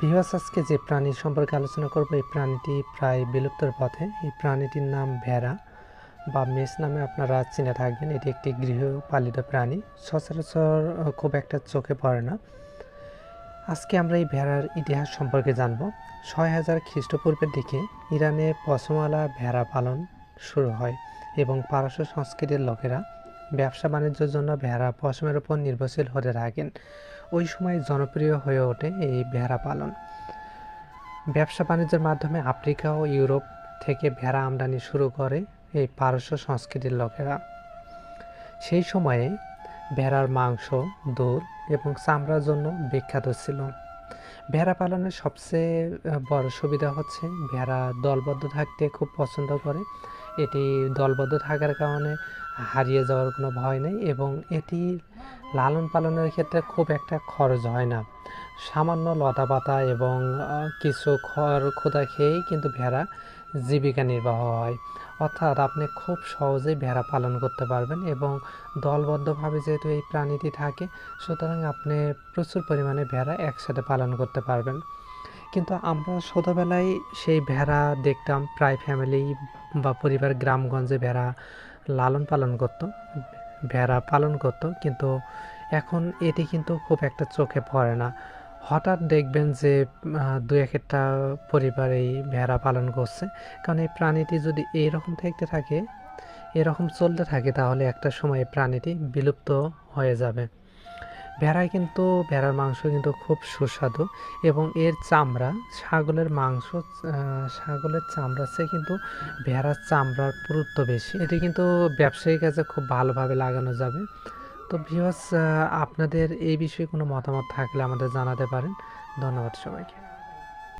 বিহস আজকে যে প্রাণীর সম্পর্কে আলোচনা করব, এই প্রাণীটি প্রায় বিলুপ্তর পথে। এই প্রাণীটির নাম ভেড়া বা মেষ নামে আপনারা চিনে থাকবেন। এটি একটি গৃহপালিত প্রাণী। সচরাচর খুব একটা চোখে পড়ে না। আজকে আমরা এই ভেড়ার ইতিহাস সম্পর্কে জানব। ছয় হাজার খ্রিস্টপূর্বের দিকে ইরানে পশমওয়ালা ভেড়া পালন শুরু হয় এবং পারস্য সংস্কৃতির লোকেরা ব্যবসা বাণিজ্যের জন্য ভেড়া পশমের উপর নির্ভরশীল হতে থাকেন। ওই সময় জনপ্রিয় হয়ে ওঠে এই ভেড়া পালন। ব্যবসা বাণিজ্যের মাধ্যমে আফ্রিকা ও ইউরোপ থেকে ভেড়া আমদানি শুরু করে এই পারস্য সংস্কৃতির লোকেরা। সেই সময়ে ভেড়ার মাংস, দুধ এবং চামড়ার জন্য বিখ্যাত ছিল। ভেড়া পালনের সবচেয়ে বড় সুবিধা হচ্ছে ভেড়া দলবদ্ধ থাকতে খুব পছন্দ করে। এটি দলবদ্ধ থাকার কারণে হারিয়ে যাওয়ার কোনো ভয় নেই এবং এটি লালন পালনের ক্ষেত্রে খুব একটা খরচ হয় না। সামান্য লতা পাতা এবং কিছু খড় খোদা খেয়েই কিন্তু ভেড়া জীবিকা নির্বাহ হয়। অর্থাৎ আপনি খুব সহজেই ভেড়া পালন করতে পারবেন এবং দলবদ্ধভাবে যেহেতু এই প্রাণীটি থাকে, সুতরাং আপনি প্রচুর পরিমাণে ভেড়া একসাথে পালন করতে পারবেন। কিন্তু আমরা ছোটোবেলায় সেই ভেড়া দেখতাম, প্রায় ফ্যামিলি বা পরিবার গ্রামগঞ্জে ভেড়া লালন পালন করত। ভেড়া পালন করত, কিন্তু এখন এটি কিন্তু খুব একটা চোখে পড়ে না। হঠাৎ দেখবেন যে দু এক একটা পরিবার এই ভেড়া পালন করছে। কারণ এই প্রাণীটি যদি এইরকম থাকতে থাকে, এরকম চলতে থাকে, তাহলে একটা সময় প্রাণীটি বিলুপ্ত হয়ে যাবে। ভেড়ায় কিন্তু ভেড়ার মাংস কিন্তু খুব সুস্বাদু এবং এর চামড়া, ছাগলের মাংস ছাগলের চামড়ার চেয়ে কিন্তু ভেড়ার চামড়ার পুরুত্ব বেশি। এটি কিন্তু ব্যবসায়ী কাজে খুব ভালোভাবে লাগানো যাবে। তো ভিউয়ার্স আপনাদের এই বিষয়ে কোনো মতামত থাকলে আমাদের জানাতে পারেন। ধন্যবাদ সবাইকে।